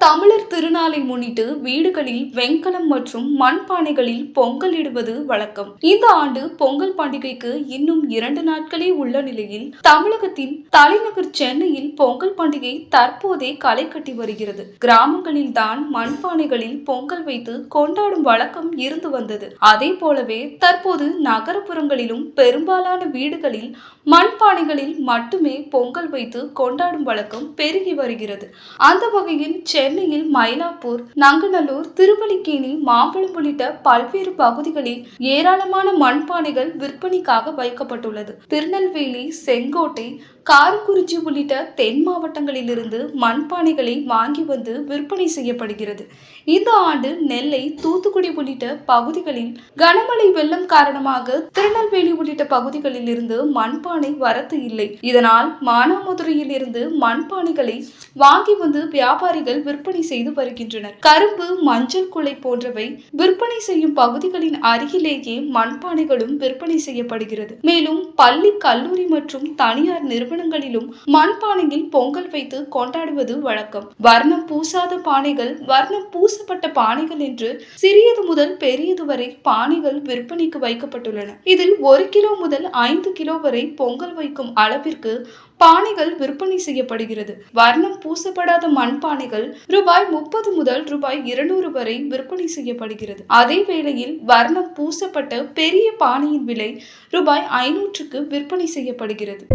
தமிழர் திருநாளை முன்னிட்டு வீடுகளில் வெண்கலம் மற்றும் மண்பானைகளில் பொங்கல் இடுவது வழக்கம். இந்த ஆண்டு பொங்கல் பண்டிகைக்கு இன்னும் இரண்டு நாட்களே உள்ள நிலையில் தமிழகத்தின் தலைநகர் சென்னையில் பொங்கல் பண்டிகை தற்போதே களை கட்டி வருகிறது. கிராமங்களில் தான் மண்பானைகளில் பொங்கல் வைத்து கொண்டாடும் வழக்கம் இருந்து வந்தது. அதே போலவே தற்போது நகரப்புறங்களிலும் பெரும்பாலான வீடுகளில் மண்பானைகளில் மட்டுமே பொங்கல் வைத்து கொண்டாடும் வழக்கம் பெருகி வருகிறது. அந்த வகையில் சென்னையில் மயிலாப்பூர் நங்கநல்லூர் திருவல்லிக்கேணி மாம்பழம் உள்ளிட்ட பல்வேறு பகுதிகளில் ஏராளமான மண்பானைகள் விற்பனைக்காக வைக்கப்பட்டுள்ளது. திருநெல்வேலி செங்கோட்டை காரக்குறிச்சி உள்ளிட்ட தென் மாவட்டங்களிலிருந்து மண்பானைகளை வாங்கி வந்து விற்பனை செய்யப்படுகிறது. இந்த ஆண்டு நெல்லை தூத்துக்குடி உள்ளிட்ட பகுதிகளில் கனமழை வெள்ளம் காரணமாக திருநெல்வேலி உள்ளிட்ட பகுதிகளில் இருந்து மண்பானை வரத்து இல்லை. இதனால் மானாமதுரையில் இருந்து மண்பானைகளை வாங்கி வந்து வியாபாரிகள் விற்பனை செய்து வருகின்றனர். கரும்பு மஞ்சள் குலை போன்றவை விற்பனை செய்யும் பகுதிகளின் அருகிலேயே மண்பானைகளும் விற்பனை செய்யப்படுகிறது. மேலும் பள்ளி கல்லூரி மற்றும் தனியார் நிறுவனங்களிலும் மண்பானையில் பொங்கல் வைத்து கொண்டாடுவது வழக்கம். வர்ணம் பூசாத பானைகள் வர்ணம் பூசப்பட்ட பானைகள் என்று சிறியது முதல் பெரியது வரை பானைகள் விற்பனைக்கு வைக்கப்பட்டுள்ளன. இதில் ஒரு கிலோ முதல் ஐந்து கிலோ வரை பொங்கல் வைக்கும் அளவிற்கு பானைகள் விற்பனை செய்யப்படுகிறது. வர்ணம் பூசப்படாத மண்பானைகள் ரூபாய் முப்பது முதல் ரூபாய் இருநூறு வரை விற்பனை செய்யப்படுகிறது. அதே வேளையில் வர்ணம் பூசப்பட்ட பெரிய பானையின் விலை ரூபாய் ஐநூற்றுக்கு விற்பனை செய்யப்படுகிறது.